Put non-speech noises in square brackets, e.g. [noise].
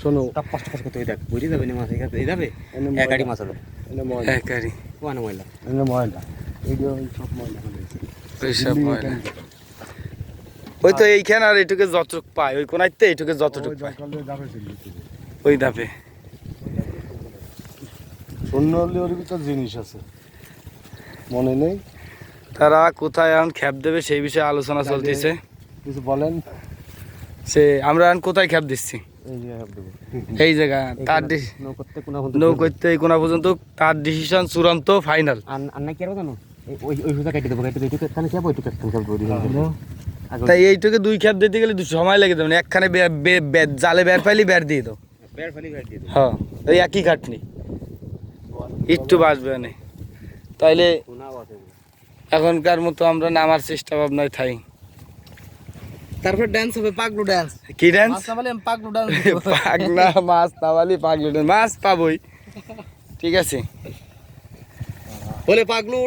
শোনো। তা কষ্ট কষ্ট করতে দেখ বুঝে যাবে না মাছ এই যাবে? এক গাড়ি মাছ হবে। এনে ময়লা। একারি কোয়ানো ময়লা। এনে ময়লা। ওই সব ময়লা গেছে ময়লা। ওই তো এইখানে আর এইটুকু যতটুক পায় ওই কোনাইতে এইটুকু যতটুক ওই পায়। ধাপে শূন্য হলে ওর ভিতর জিনিস আছে। মনে নেই? তারা কোথায় এখন খ্যাপ দেবে সেই বিষয়ে আলোচনা চলতেছে। কিছু বলেন? সে আমরা কোথায় খ্যাপ দিচ্ছি? এই জায়গা তার ডি- নৌকোতে কোনো কোনা পর্যন্ত তার ডিসিশন চূড়ান্ত ফাইনাল না তাই এইটুকু দুই খ্যাপ দিতে গেলে দু- সময় লেগে যাবে না। একখানে জালে বের পাইলি বের দিয়ে দাও। হ্যাঁ ওই একই খাটনি। একটু বাঁচবে না তাইলে এখনকার মতো আমরা নামার চেষ্টা ভাবনায় থাই। তারপর ডান্স হবে পাগলু ডান্স কি আমি পাগলু ডান্স [laughs] পাগলা মাছ পাওয়ালি পাগলি মাছ পাবই। ঠিক আছে। বলে পাগলু